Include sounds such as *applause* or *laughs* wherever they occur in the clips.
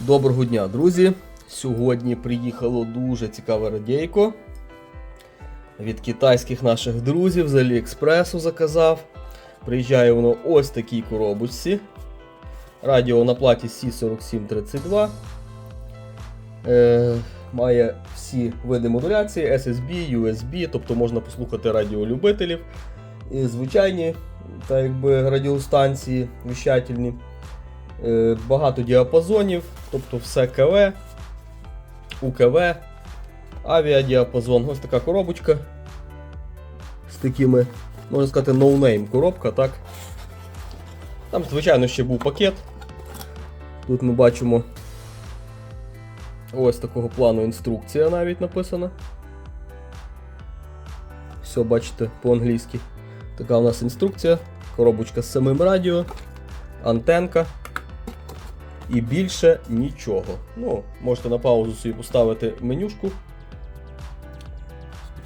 Доброго дня, друзі! Сьогодні приїхало дуже цікаве радійко. Від китайських наших друзів з Аліекспресу заказав. Приїжджає воно ось такій коробочці. Радіо на платі C4732. Е, має всі види модуляції, SSB, USB, тобто можна послухати радіолюбителів. І звичайні так якби, радіостанції віщательні. Е, багато діапазонів, тобто все КВ, УКВ, авіадіапазон. Ось така коробочка з такими, можна сказати, ноунейм коробка, так? Там, звичайно, ще був пакет. Тут ми бачимо ось такого плану інструкція навіть написана. Все, бачите, по-англійськи. Така у нас інструкція. Коробочка з самим радіо, антенка. І більше нічого. Ну, можете на паузу собі поставити менюшку,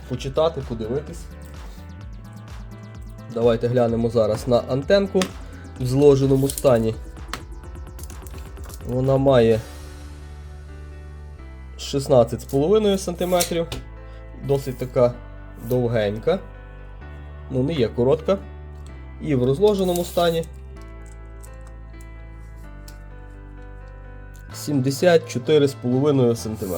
почитати, подивитись. Давайте глянемо зараз на антенку в зложеному стані. Вона має 16,5 см. Досить така довгенька. Ну, не є коротка. І в розложеному стані 74,5 см.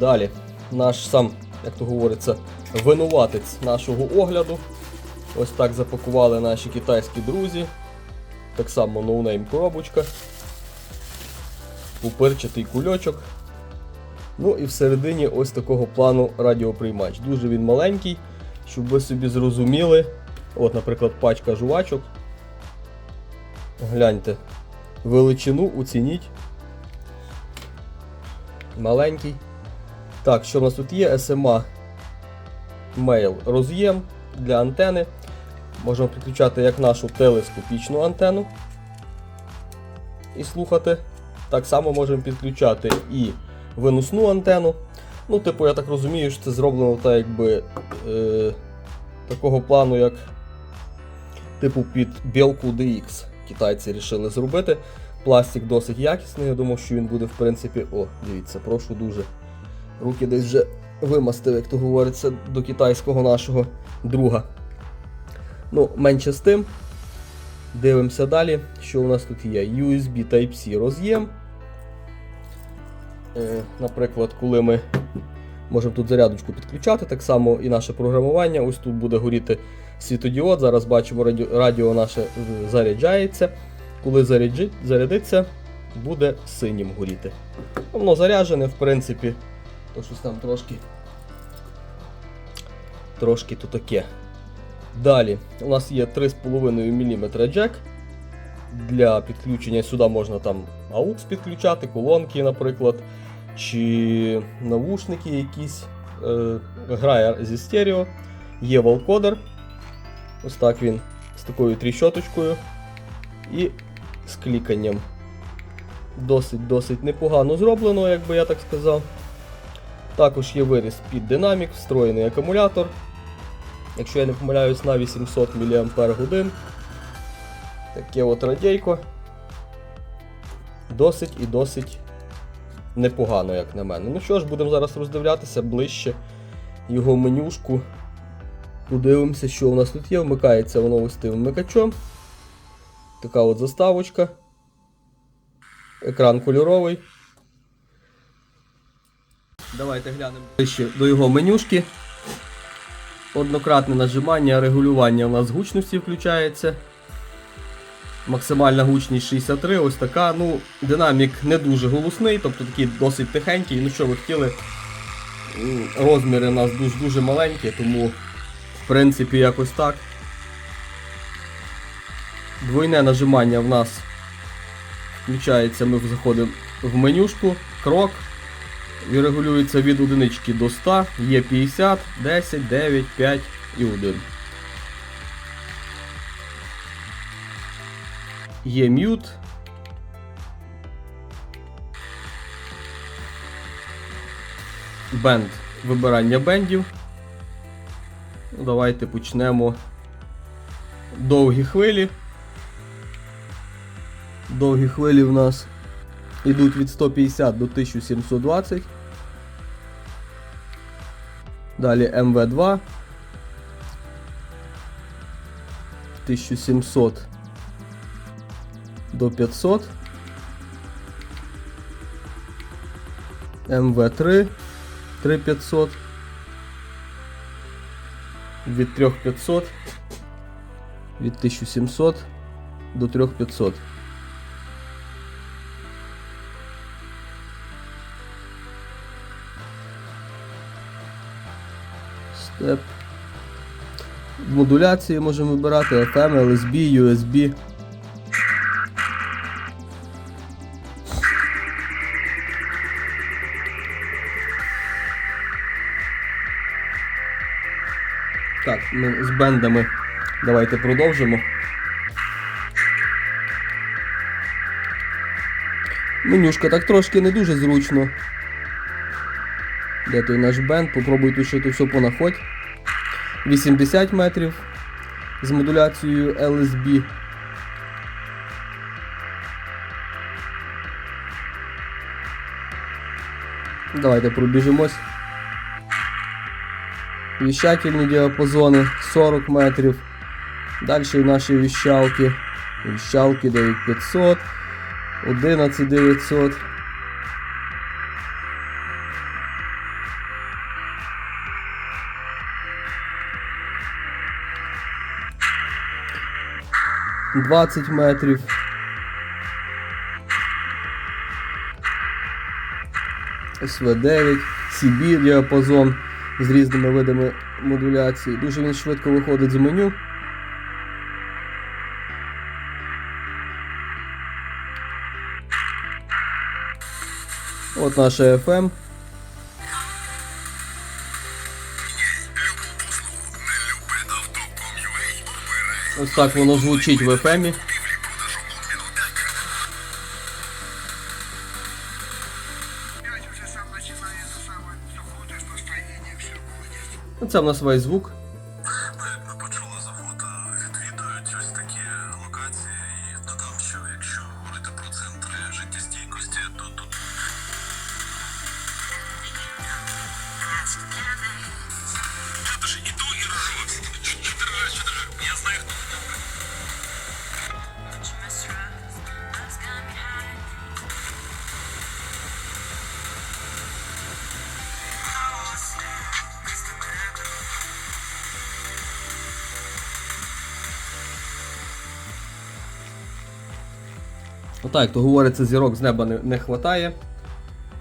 Далі, наш сам, як то говориться, винуватець нашого огляду. Ось так запакували наші китайські друзі. Так само ноунейм коробочка. Пупирчатий кульочок. Ну і всередині ось такого плану радіоприймач. Дуже він маленький, щоб ви собі зрозуміли. От, наприклад, пачка жувачок. Гляньте. Величину оцініть. Маленький. Так, що в нас тут є? SMA Mail роз'єм для антени. Можемо підключати як нашу телескопічну антенну і слухати. Так само можемо підключати і виносну антенну. Ну, типу, я так розумію, що це зроблено так, якби е, такого плану, як типу під білку DX. Китайці вирішили зробити. Пластик досить якісний, я думав, що він буде, в принципі. О, дивіться, прошу дуже. Руки десь вже вимастив, як то говориться, до китайського нашого друга. Ну, менше з тим. Дивимося далі, що у нас тут є. USB Type-C роз'єм. Е, наприклад, коли ми можемо тут зарядочку підключати, так само і наше програмування. Ось тут буде горіти світодіод. Зараз бачимо, радіо, наше заряджається. Коли зарядиться, буде синім горіти. Воно заряджене, в принципі, то щось там трошки. Трошки то таке. Далі у нас є 3,5 мм джек. Для підключення сюди можна там AUX підключати, колонки, наприклад, чи навушники якісь. Е, грає зі стерео. Є валкодер. Ось так він з такою тріщоточкою і з кліканням. Досить-досить непогано зроблено, як би я так сказав. Також є виріз під динамік, встроєний акумулятор. Якщо я не помиляюсь, на 800 мАч. Таке от радійко. Досить і досить непогано, як на мене. Ну що ж, будемо зараз роздивлятися ближче його менюшку. Подивимося, що у нас тут є. Вмикається воно ось тим вмикачом. Така от заставочка. Екран кольоровий. Давайте глянемо ближче до його менюшки. Однократне нажимання, регулювання у нас гучності включається. Максимальна гучність 63, ось така. Ну, Динамік не дуже голосний, тобто такий досить тихенький. Ну що ви хотіли, розміри у нас дуже дуже маленькі, тому в принципі якось так. Двойне нажимання в нас включається, ми заходимо в менюшку, крок. І регулюється від одинички до 100, є 50, 10, 9, 5 і 1. Є мют. Бенд. Вибирання бендів. Ну, Давайте почнемо довгі хвилі. Довгі хвилі в нас йдуть від 150 до 1720. Далі МВ2. 1700 до 500. МВ3 3500. Від 3500 від 1700 до 3500. Степ. Модуляції можемо вибирати FM, LSB, USB. З бендами давайте продовжимо. Менюшка так трошки не дуже зручно. Де той наш бенд? Попробуй тут ще то все понаходь. 80 метрів з модуляцією LSB. Давайте пробіжимось. Віщательні діапазони 40 метрів. Далі наші віщалки. Віщалки 9500, 11900. Двадцять метрів. СВ9, CB діапазон з різними видами модуляції. Дуже він швидко виходить з меню. От наша FM. Ось так воно звучить в FM. Опять Це в нас весь звук. Отак, як то говориться, зірок з неба не, не хватає.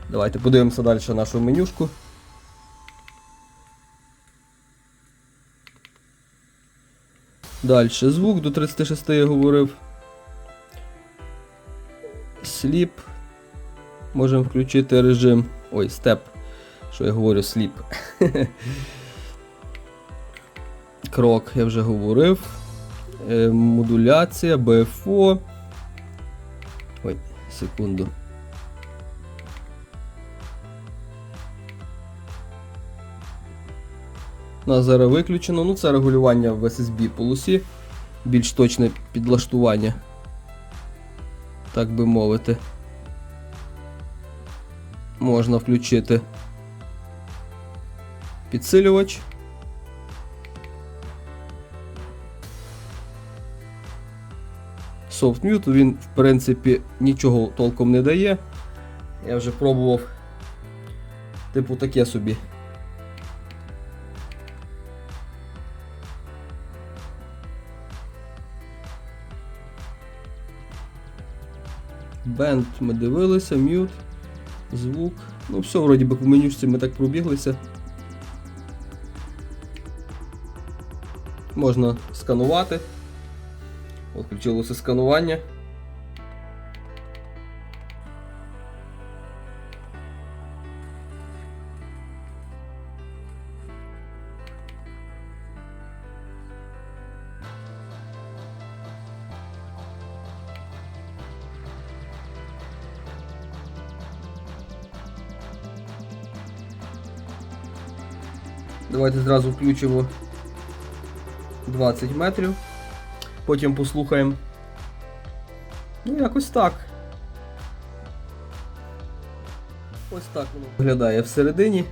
Давайте подивимося далі нашу менюшку. Далі звук до 36 я говорив. Сліп. Можемо включити режим. Ой, степ. Що я говорю, сліп. *laughs* Крок, я вже говорив. Е, модуляція, BFO. Секунду. У зараз виключено. Ну, це регулювання в SSB полосі. Більш точне підлаштування. Так би мовити. Можна включити підсилювач. SoftMute, він в принципі нічого толком не дає. Я вже пробував типу таке собі. Бенд ми дивилися, м'ют, звук. Ну все, вроді би в менюшці ми так пробіглися. Можна сканувати. Включилося сканування. Давайте зразу включимо 20 метрів. Потім послухаємо. Ну, якось так. Ось так воно виглядає всередині.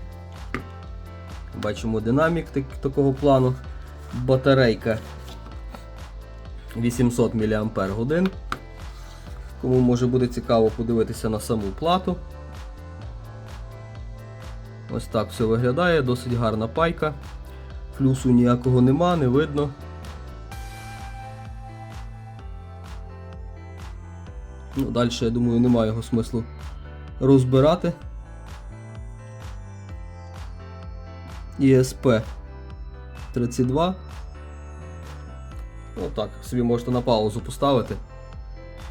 Бачимо динамік так, такого плану. Батарейка 800 мАч. Кому може буде цікаво подивитися на саму плату. Ось так все виглядає, досить гарна пайка. Флюсу ніякого нема, не видно. Ну, далі, я думаю, немає його смислу розбирати. ESP 32. Ну так, собі можете на паузу поставити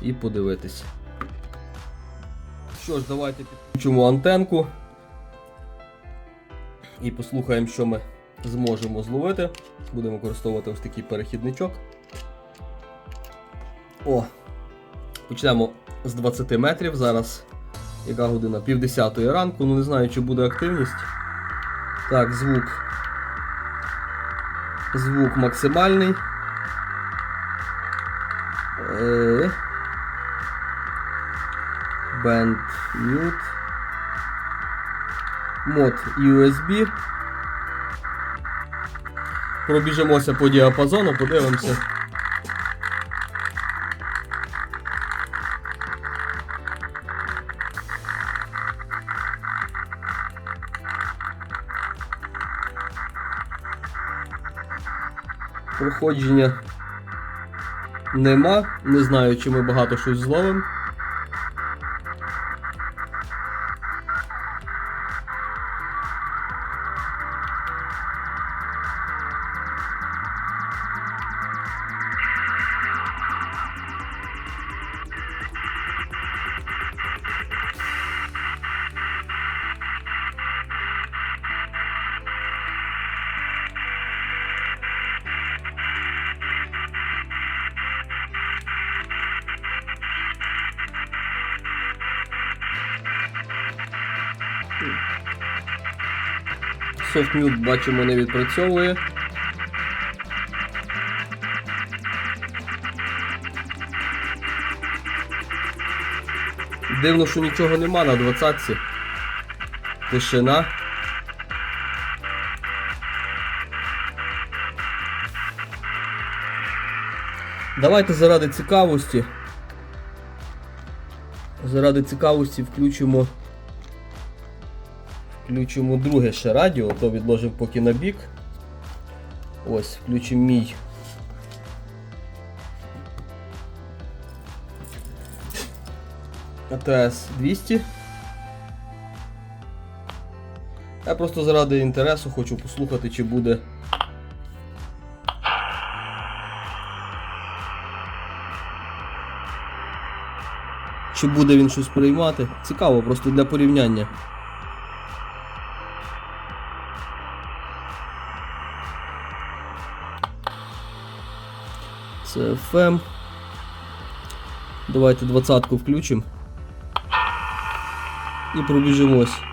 і подивитися. Що ж, давайте підключимо антенку і послухаємо, що ми зможемо зловити. Будемо використовувати ось такий перехідничок. О! Почнемо з 20 метрів. Зараз яка година? Пів десятої ранку, ну не знаю, чи буде активність. Так, звук. Звук максимальний. Е, Band. Мод USB. Пробіжимося по діапазону, подивимося. Проходження нема. Не знаю, чи ми багато щось зловимо. Софтмют бачимо не відпрацьовує. Дивно, що нічого нема на 20-ці. Тишина. Давайте заради цікавості. Заради цікавості включимо. Включимо друге ще радіо, то відложимо поки на бік. Ось, включимо мій. АТС 200. Я просто заради інтересу хочу послухати, чи буде. Чи буде він щось приймати? Цікаво, просто для порівняння. Це FM. Давайте двадцатку включимо. І пробіжимось.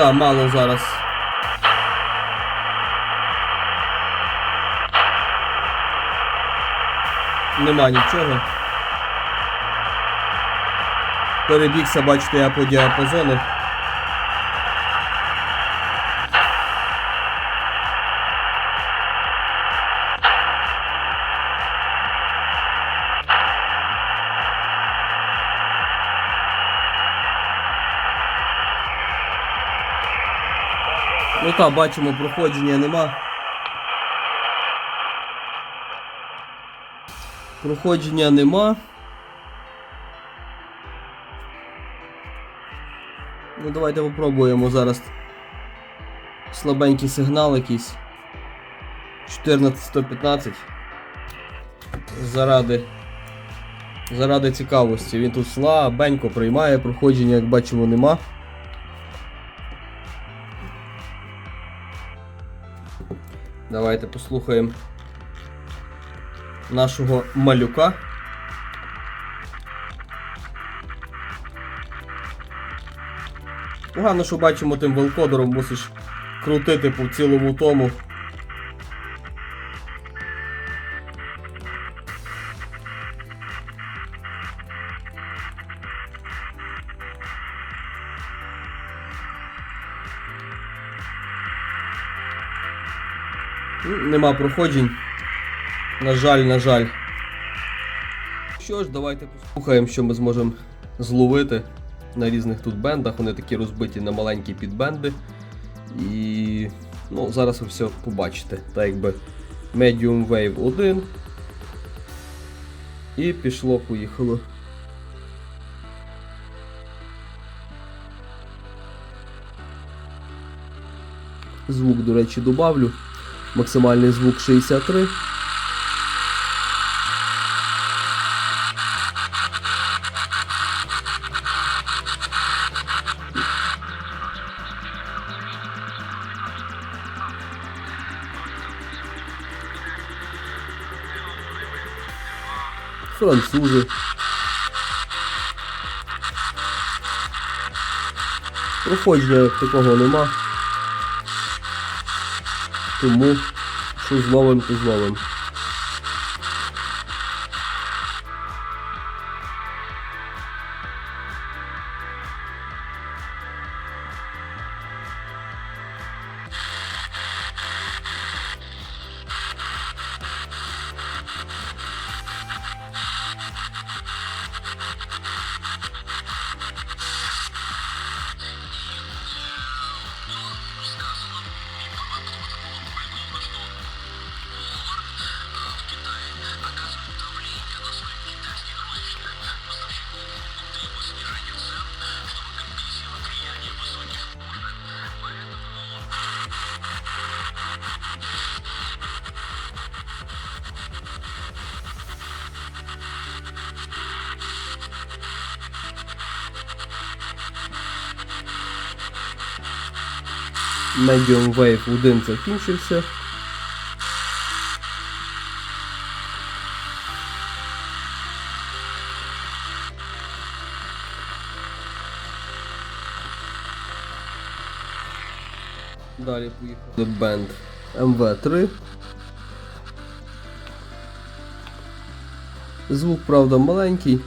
Да, мало зараз. Нема нічого. Перебігся, бачите, я по діапазону. Ну так, бачимо, проходження нема. Проходження нема. Ну давайте попробуємо зараз. Слабенький сигнал якийсь. 14-115. Заради. Заради цікавості. Він тут слабенько приймає, проходження, як бачимо, нема. Давайте послухаємо нашого малюка. Погано, що бачимо тим велкодером мусиш крутити по цілому тому. Нема проходжень. На жаль, на жаль. Що ж, давайте послухаємо, що ми зможемо зловити на різних тут бендах. Вони такі розбиті на маленькі підбенди. І ну, зараз ви все побачите. Так якби Medium Wave 1. І пішло, поїхало. Звук, до речі, добавлю. Максимальний звук 63. Французи. Проходження такого нема. Тому що зловим, то зловим. Medium Wave 1 закінчився. Далі поїхали бенд МВ3. Звук, правда, маленький.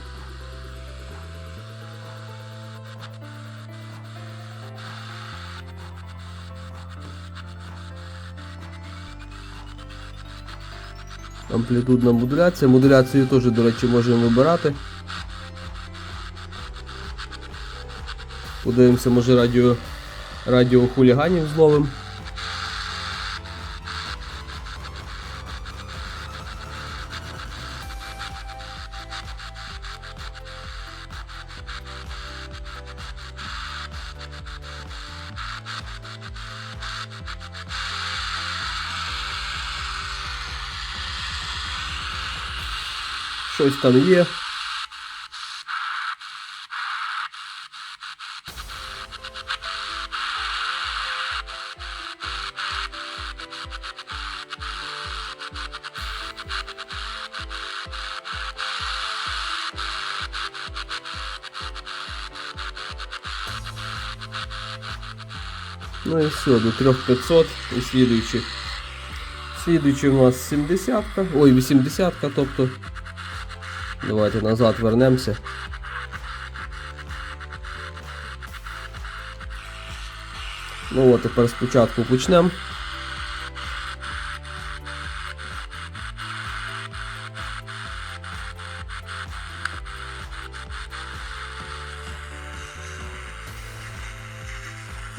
Амплітудна модуляція. Модуляцію теж, до речі, можемо вибирати. Подивимося, може радіо, радіо хуліганів зловим. Щось там є. Ну і все, до 3500 і слідуючий. Слідуючий у нас 70 ой, 80 тобто. Давайте назад вернемося. Ну от тепер спочатку почнемо.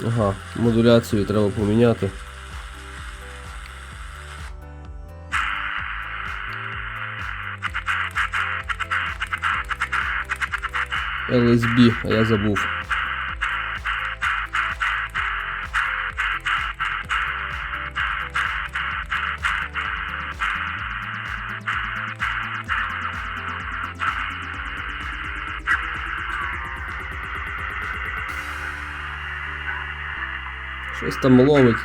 Ага, модуляцію треба поміняти. LSB, а я забыл. Что там ловить.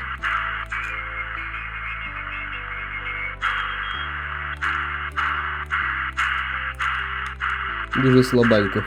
Дуже слабенько.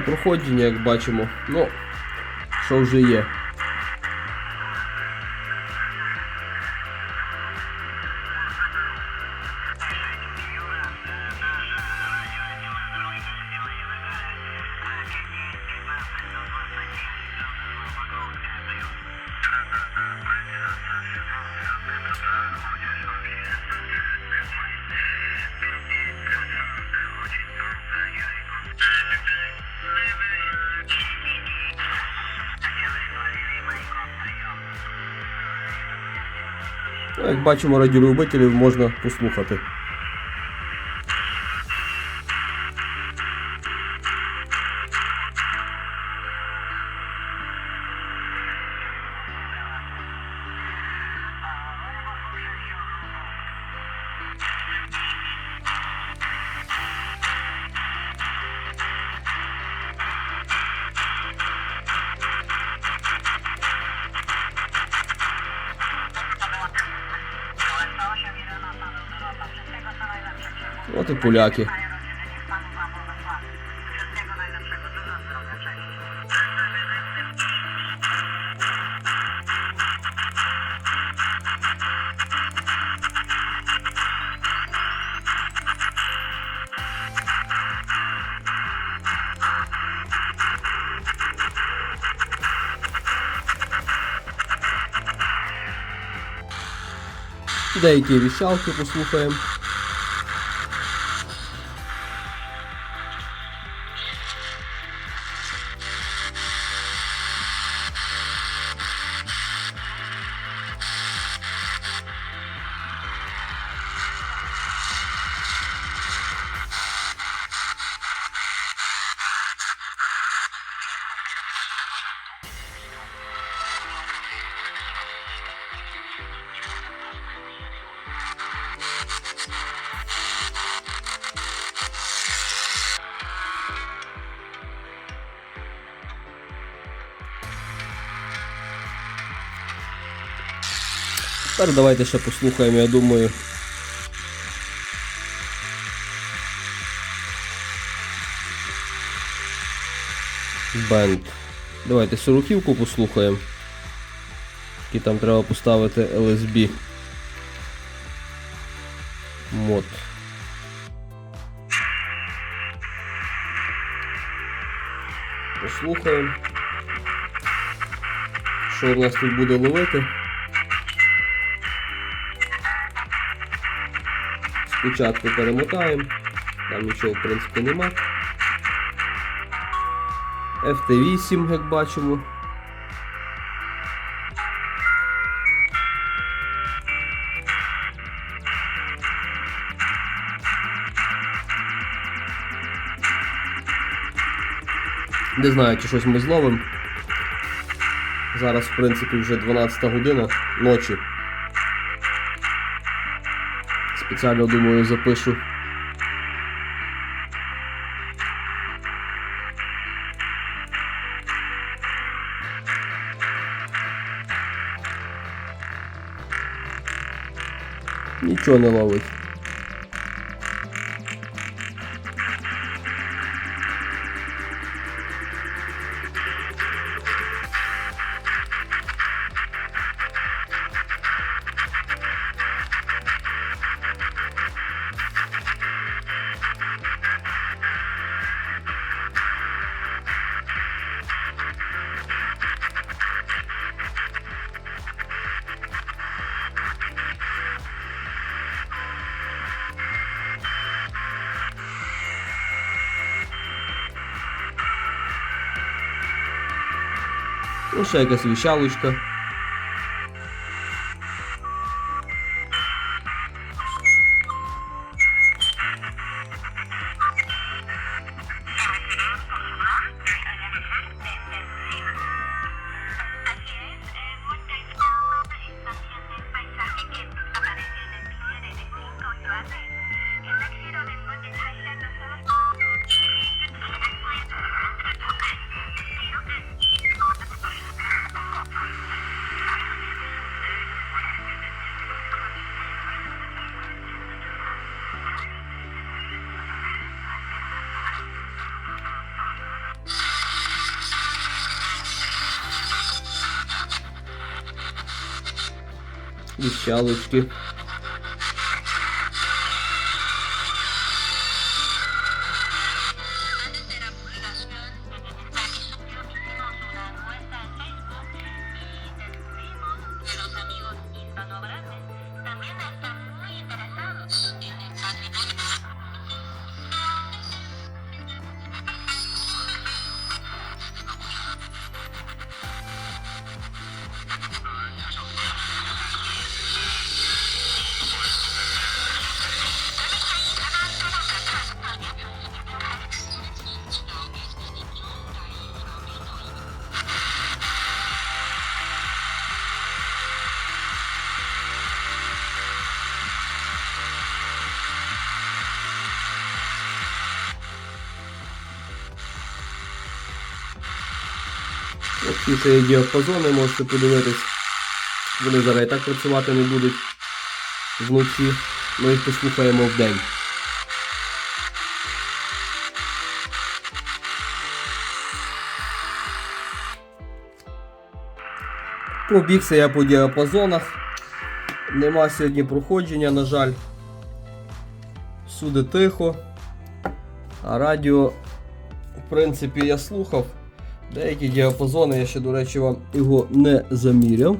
Проходження, як бачимо. Ну, що вже є. Як бачимо, радіолюбителів можна послухати. От і поляки. Деякі віщалки послухаємо. Тепер давайте ще послухаємо, я думаю. Бенд. Давайте сороківку послухаємо. І там треба поставити LSB. Мод. Послухаємо. Що в нас тут буде ловити? Спочатку перемотаємо, там нічого в принципі нема. FT8, як бачимо. Не знаю, чи щось ми зловимо. Зараз, в принципі, вже 12 година ночі. Спеціально думаю запишу. Нічого не ловить. ще якась віщалочка. Віщалочки. Ось це є діапазони, можете подивитись. Вони зараз і так працювати не будуть вночі. Ми їх послухаємо вдень. Пробігся я по діапазонах. Нема сьогодні проходження, на жаль. Всюди тихо. А радіо, в принципі, я слухав. Деякі діапазони, я ще, до речі, вам його не заміряв.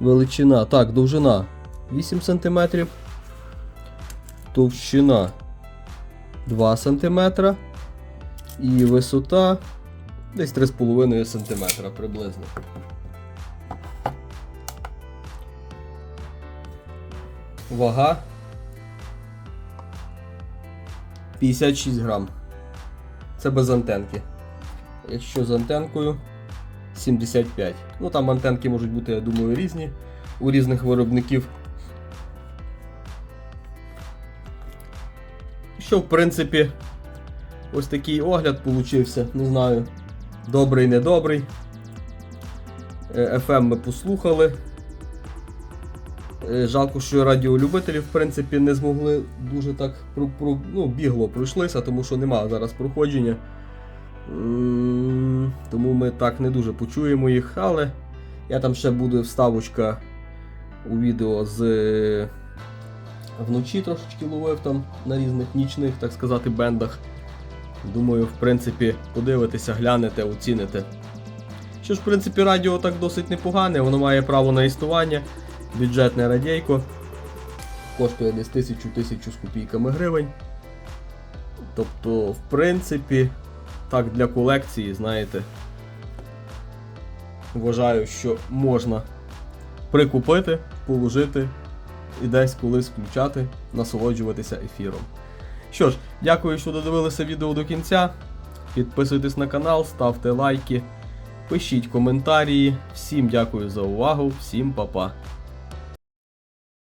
Величина. Так, довжина 8 см. Товщина 2 см. І висота десь 3,5 см приблизно. Вага 56 грам. Це без антенки. Якщо з антенкою 75. Ну там антенки можуть бути, я думаю, різні у різних виробників. Що, в принципі, ось такий огляд получився. Не знаю, добрий, недобрий. Е, FM ми послухали. Е, Жалко, що радіолюбителі, в принципі, не змогли дуже так ну, бігло пройшлися, тому що немає зараз проходження. Тому ми так не дуже почуємо їх, але я там ще буде вставочка у відео з е, вночі трошечки ловив там на різних нічних, так сказати, бендах. Думаю, в принципі, подивитеся, глянете, оціните. Що ж, в принципі, радіо так досить непогане, воно має право на існування. Бюджетне радійко. Коштує десь тисячу тисячу з копійками гривень. Тобто, в принципі, так для колекції, знаєте, вважаю, що можна прикупити, положити і десь колись включати, насолоджуватися ефіром. Що ж, дякую, що додивилися відео до кінця. Підписуйтесь на канал, ставте лайки, пишіть коментарі. Всім дякую за увагу, всім па-па.